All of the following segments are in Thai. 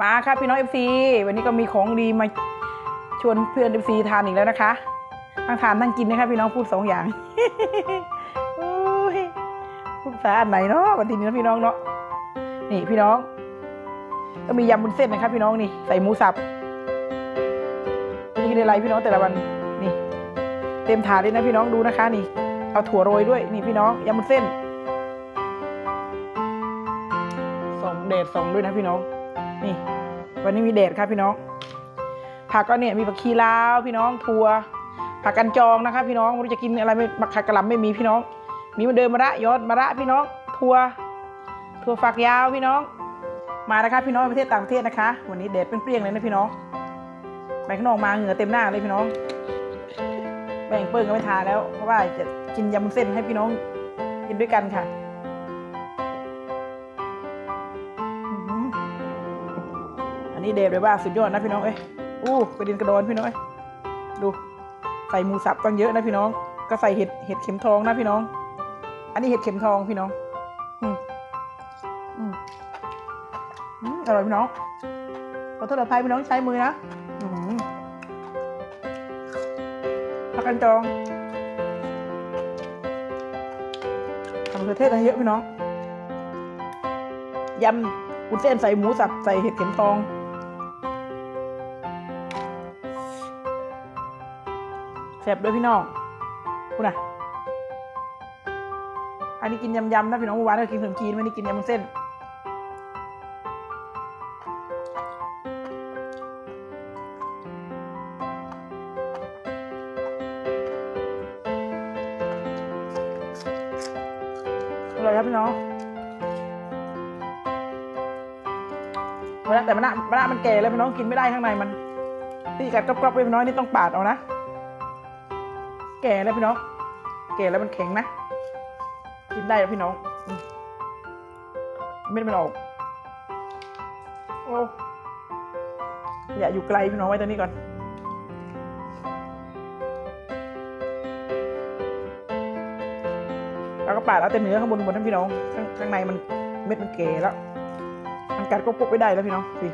มาครับพี่น้องเอฟซีวันนี้ก็มีของดีมาชวนเพื่อนเอฟซีทานอีกแล้วนะคะทั้งทานทั้งกินนะครับพี่น้องพูดสองอย่างโอ้ยพูดภาษาอันไหนเนาะวันทีนี้นะพี่น้องเนาะนี่พี่น้อง ก็มียำบุญเส้นนะครับพี่น้องนี่ใส่หมูสับนี่กินอะไรพี่น้องแต่ละวันนี่ เต็มถาดเลยนะพี่น้องดูนะคะ นี่ เอาถั่วโรยด้วยนี่พี่น้องยำบุญเส้นสองเดดสองด้วยนะพี่น้อง นี่ วันนี้มีเดดครับพี่น้อง ผักก็เนี่ยมีผักชีลาวพี่น้องถั่วผักกันจองนะครับพี่น้องไม่รู้จะกินอะไรไม่ผักกะหล่ำไม่มีพี่น้อง มีมาเดินมะระยอดมะระพี่น้องถั่วถั่วฝักยาวพี่น้อง มานะครับพี่น้องประเทศต่างประเทศนะคะ วันนี้เดดเป็นเปรี้ยงเลยนะพี่น้องไปข้างนอกมาเหงื่อเต็มหน้าเลยพี่น้องแบ่งเปิ้งก็ไม่ทานแล้วเพราะว่าจะกินยำวุ้นเส้นให้พี่น้องกินด้วยกันค่ะ นี้เดบเลยว่าสุดยอดนะพี่น้องเอ้ยอู้กระดินกระดอนพี่น้องเอ้ยดู ใส่หมูสับตั้งเยอะนะพี่น้อง ก็ใส่เห็ดเห็ดเข็มทองนะพี่น้อง อันนี้เห็ดเข็มทองพี่น้อง อืมอืมอร่อยพี่น้องขอโทษอภัยพี่น้องใช้มือนะอื้อหือผักกันจองทำมะเขือเทศอะไรเยอะพี่น้อง ยำวุ้นเส้นใส่หมูสับใส่เห็ดเข็มทอง แซ่บด้วยพี่น้องคุณน่ะอันนี้กินยำๆนะพี่น้องเมื่อวานก็กินขนมจีนวันนี้กินยำวุ้นเส้นอร่อยครับพี่น้องเวลาแต่มะนาวมะนาวมันแก่แล้วพี่น้องกินไม่ได้ข้างในมันตีกัดกรอบๆไปพี่น้อยนี่ต้องปาดเอานะ แก่แล้วพี่น้อง แก่แล้วมันแข็งนะ กินได้แล้วพี่น้องอืมไม่ได้มันออกโอ้อย่าอยู่ไกลพี่น้องไว้ตรงนี้ก่อนแล้วก็ปาดเอาแต่เนื้อข้างบนบนทั้งพี่น้องข้างข้างในมันเม็ดมันเก๋แล้ว มันกัดก็ปุ๊บไม่ได้แล้วพี่น้องสิ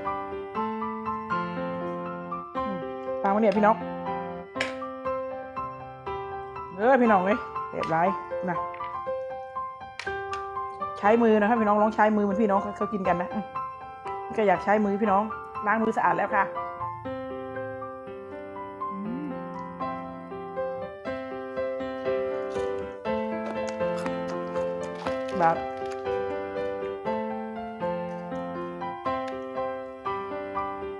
อืมฟังมาเนี่ยพี่น้อง เออพี่น้องเอ้ยเรียบร้อยนะใช้มือนะครับพี่น้องลองใช้มือเหมันพี่น้องเขากินกันนะก็อยากใช้มือพี่น้องล้างมือสะอาดแล้วค่ะมแบบ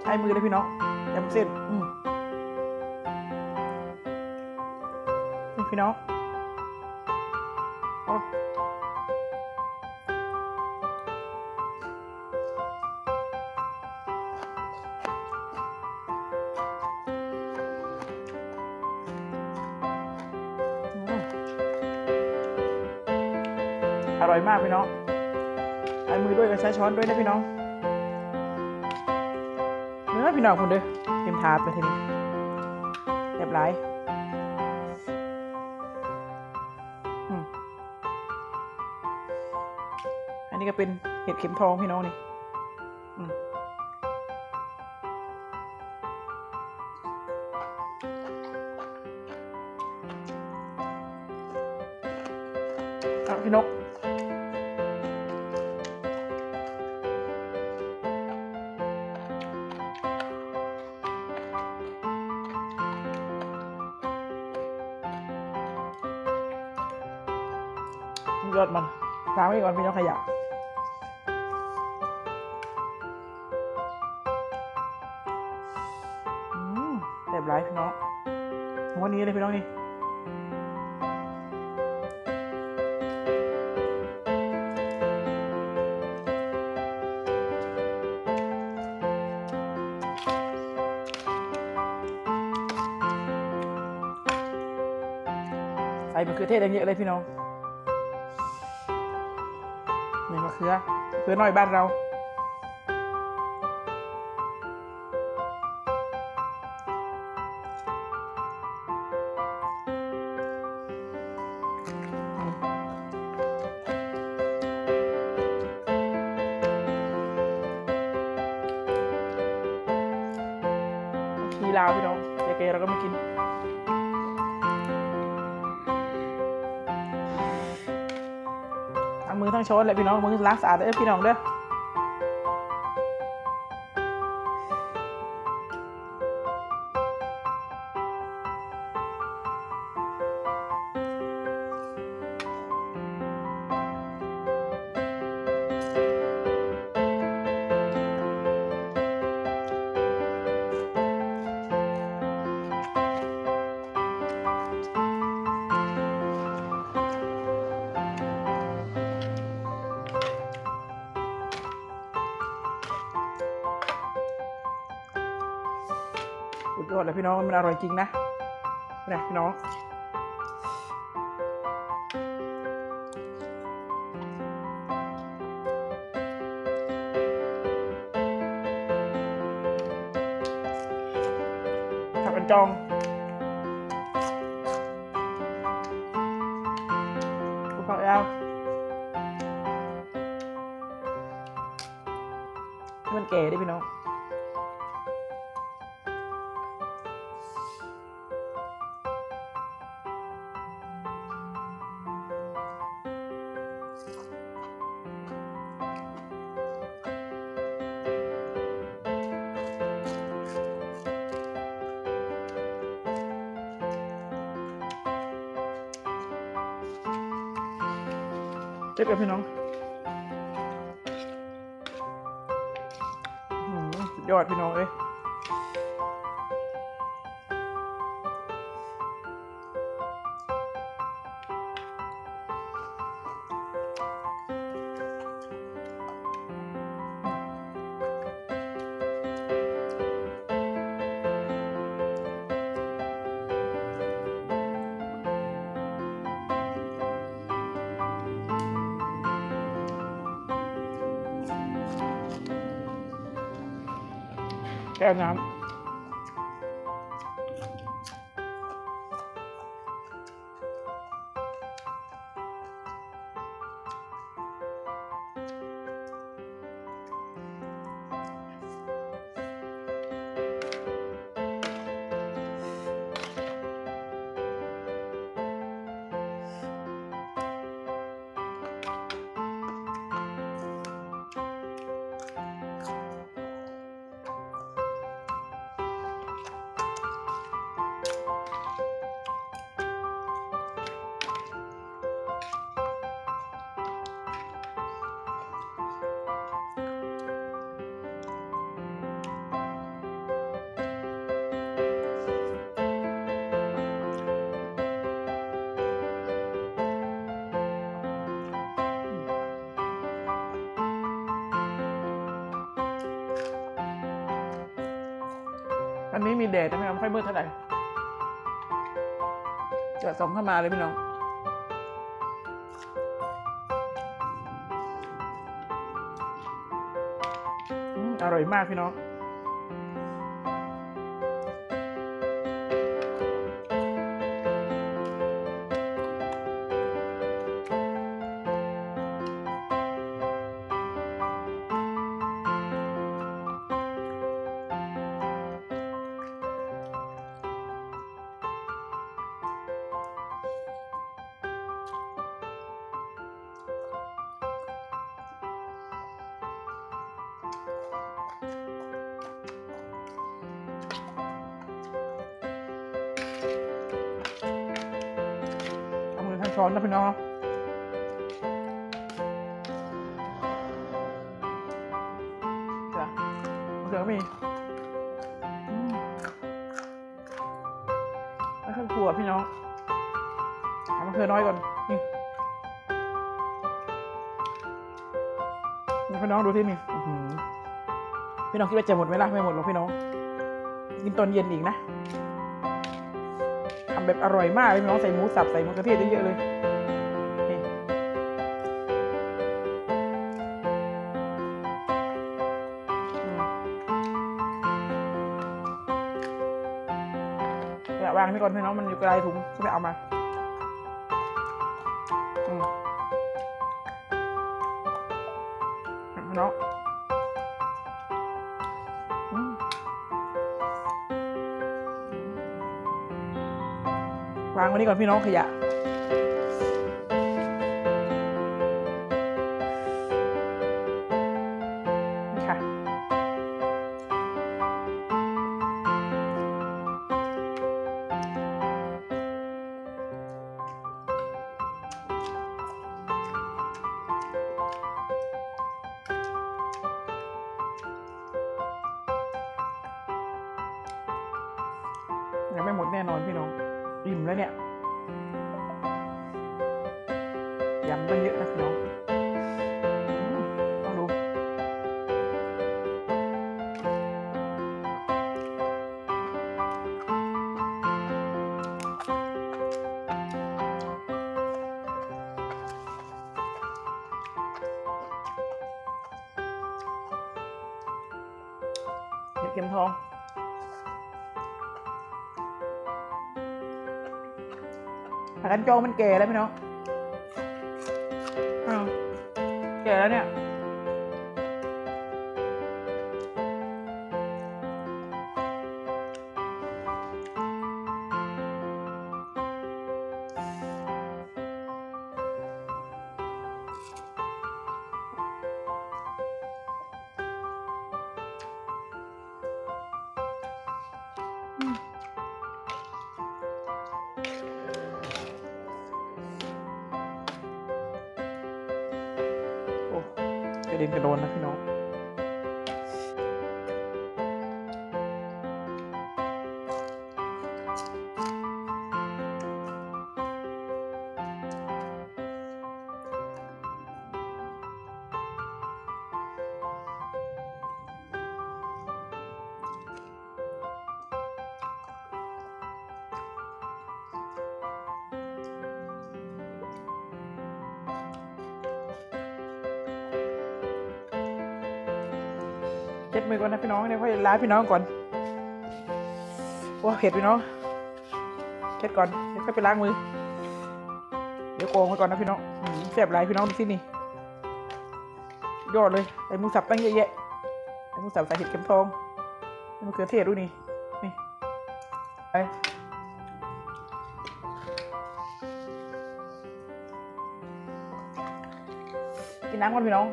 ใช้มือเลยพี่น้องยำเส้นอืม พี่น้องอร่อยมากพี่น้องใช้มือด้วยก็ใช้ช้อนด้วยนะพี่น้องเนื้อพี่น้องคนเด้อเต็มถาดไปทีนี้เรียบร้อย นี้ก็เป็นเห็ดเข็มทองพี่น้องนี่อืมเอาพี่นกยอดมันล้างไว้ก่อนพี่น้องขยะ เรียบร้อยพี่น้องวันนี้เลยพี่น้องนี่ใส่มะเขือเทศเยอะๆเลยพี่น้องนี่มะเขือมะเขือน้อยบ้านเราาวพี่น้องเจเกเราก็ไม่กิน ทั้งมือทั้งช้อนเลยพี่น้องมือล้างสะอาดเด้อพี่น้องเด้อ ยอดเลยพี่น้องมันอร่อยจริงนะนี่ยพี่น้องผักกันจองกูผักยาวมันแก่ดิพี่น้อง จ็บกับพี่น้องอื้อหือสุดยอดพี่น้องเอ้ย แก้ วันนี้มีแดดนะพี่น้องไม่ค่อยมืดเท่าไหร่จะส่องเข้ามาเลยพี่น้องอร่อยมากพี่น้อง ช้อนนะพี่น้องจ้ะมะเขือก็มีมแล้วข้าวขัวพี่น้องเอามะเขือน้อยก่อน นี่พี่น้องดูที่นี่พี่น้องคิดว่าจะหมดไหมล่ะไม่หมดหรอกพี่น้องกินตอนเย็นอีกนะำแบบอร่อยมากเลยพี่น้องใส่หมูสับใส่มะเขือเทศเยอะๆเลยเดี๋ยวางไว้ก่อนพี่น้องมันอยู่ไกลถุงก็ไปเอามา วางไว้นี่ก่อนพี่น้องขยะนี่ค่ะ ยังไม่หมดแน่นอนพี่น้อง อิ่มแล้วเนี่ยยำตั้งเยอะนะพี่น้องอืมต้องดูเห็ดเข็มทอง ผักกันจองมันแก่แล้วพี่น้องอ้าวแก่แล้วเนี่ย ดินกระโดนนะพี่น้อง เช็ดมือก่อนนะพี่น้องเดี๋ยวค่อยล้างพี่น้องก่อนโอ้เผ็ดพี่น้องเช็ดก่อนเดี๋ยวค่อยไปล้างมือ เดี๋ยวโกงไว้ก่อนนะพี่น้องแซ่บหลายพี่น้องดูสินี่ยอดเลยไอ้มูสับตั้งเยอะแยะไอ้มูสับใส่เห็ดเข็มทองไอ้มะเขือเทศดูนี่นี่ไปกินน้ำก่อนพี่น้อง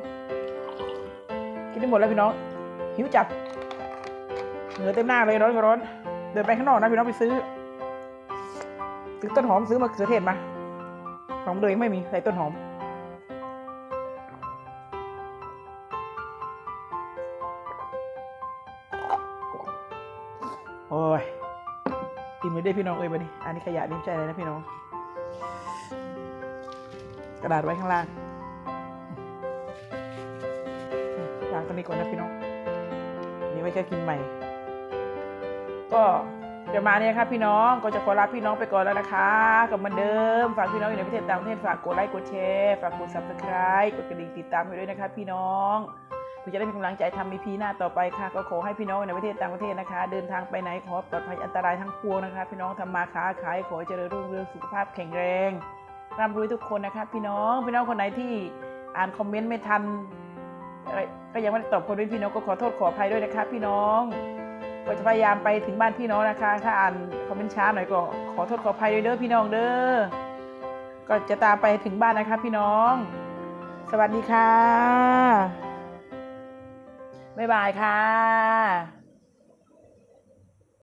กินได้หมดแล้วพี่น้อง หิวจัดเหงื่อเต็มหน้าเลยร้อนก็ร้อน เดินไปข้างนอกนะพี่น้องไปซื้อซื้อต้นหอมซื้อมะเขือเทศมาของเดยไม่มีใส่ต้นหอมโอ้ยกินไม่ได้พี่น้องเอ้ยบันนี้ อันนี้ขยะนี่มใช่เลยนะพี่น้อง กระดาษไว้ข้างล่างล้างตัวนี้ก่อนนะพี่น้อง ไม่แค่กินใหม่ ก็จะมาเนี่ยครับพี่น้องก็จะขอลาพี่น้องไปก่อนแล้วนะคะกับมือนเดิมฝากพี่น้องอยู่ในประเทศต่างประเทศฝากกดไลค์กดแชร์ฝากกด subscribe กดกระดิ่งติดตามไปด้วยนะครับพี่น้องเพื่อจะได้มีกำลังใจทำมีพีหน้าต่อไปค่ะ ก็ขอให้พี่น้องในประเทศต่างประเทศนะคะ เดินทางไปไหนขอปลอดภัยอันตรายทั้งปวงนะคะ พี่น้องทำมาค้าขายขอเจริญรุ่งเรืองสุขภาพแข็งแรงร่ำรวยทุกคนนะคะพี่น้องพี่น้องคนไหนที่อ่านคอมเมนต์ไม่ทันอะไร ก็ยังไม่ได้ตอบคนด้วยพี่น้องก็ขอโทษขออภัยด้วยนะคะ พี่น้องก็จะพยายามไปถึงบ้านพี่น้องนะคะ ถ้าอ่านคอมเมนต์ช้าหน่อยก็ขอโทษขออภัยด้วยเด้อพี่น้องเด้อก็จะตามไปถึงบ้านนะคะ พี่น้อง สวัสดีค่ะบ๊ายบายค่ะ